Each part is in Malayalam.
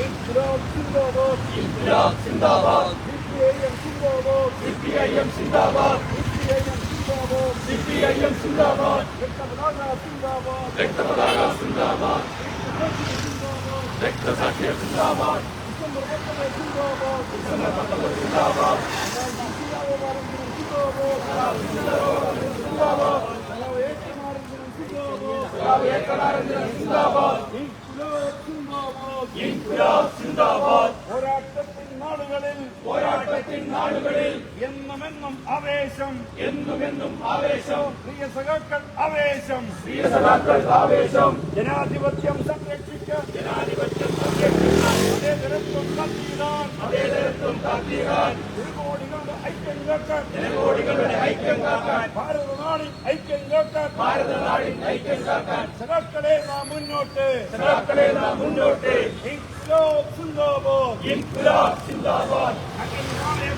ഇൻക്ലാബ് സിന്ദാബാദ് സിപിഐഎം സിന്ദാബാദ് സിപിഐഎം സിന്ദാബാദ് രക്തപതാക സിന്ദാബാദ് രക്തസാക്ഷികൾ സിന്ദാബാദ് സിന്ദാബാദ് ഇൻക്ലാബ് എന്നുമെന്നും ആവേശം. എന്നുമെന്നും ആവേശം. പ്രിയ സഖാക്കൾ ആവേശം. പ്രിയ സഖാക്കൾ ആവേശം. ജനാധിപത്യം സംരക്ഷിക്കാൻ ജനാധിപത്യം സംരക്ഷിക്കാൻ അതേ തരത്വം കാത്തിടാൻ. അതേ തരത്തും കാത്തിടാൻ. ജനകോടികളുടെ ഐക്യം കേൾക്കാൻ. ജനകോടികളുടെ ഐക്യം കാക്കാൻ ഭാരത നാടിൻ ഐക്യം കേൾക്കാൻ. ഭാരത നാടിൻ ഐക്യം കാക്കാൻ സഖാക്കളെ നാം മുന്നോട്ട്. സഖാക്കളെ നാം മുന്നോട്ട്. ഇൻക്ലാബ് സിന്ദാബാദ്. ഇൻക്ലാബ് സിന്ദാബാദ്. നല്ലൊരു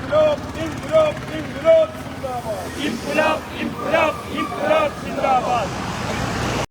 സിന്ദാബാദ് ഇൻക്ലാബ് ഇൻക്ലാബ് ഇൻക്ലാബ് സിന്ദാബാദ് ഇൻക്ലാബ് ഇൻക്ലാബ് ഇൻക്ലാബ് സിന്ദാബാദ്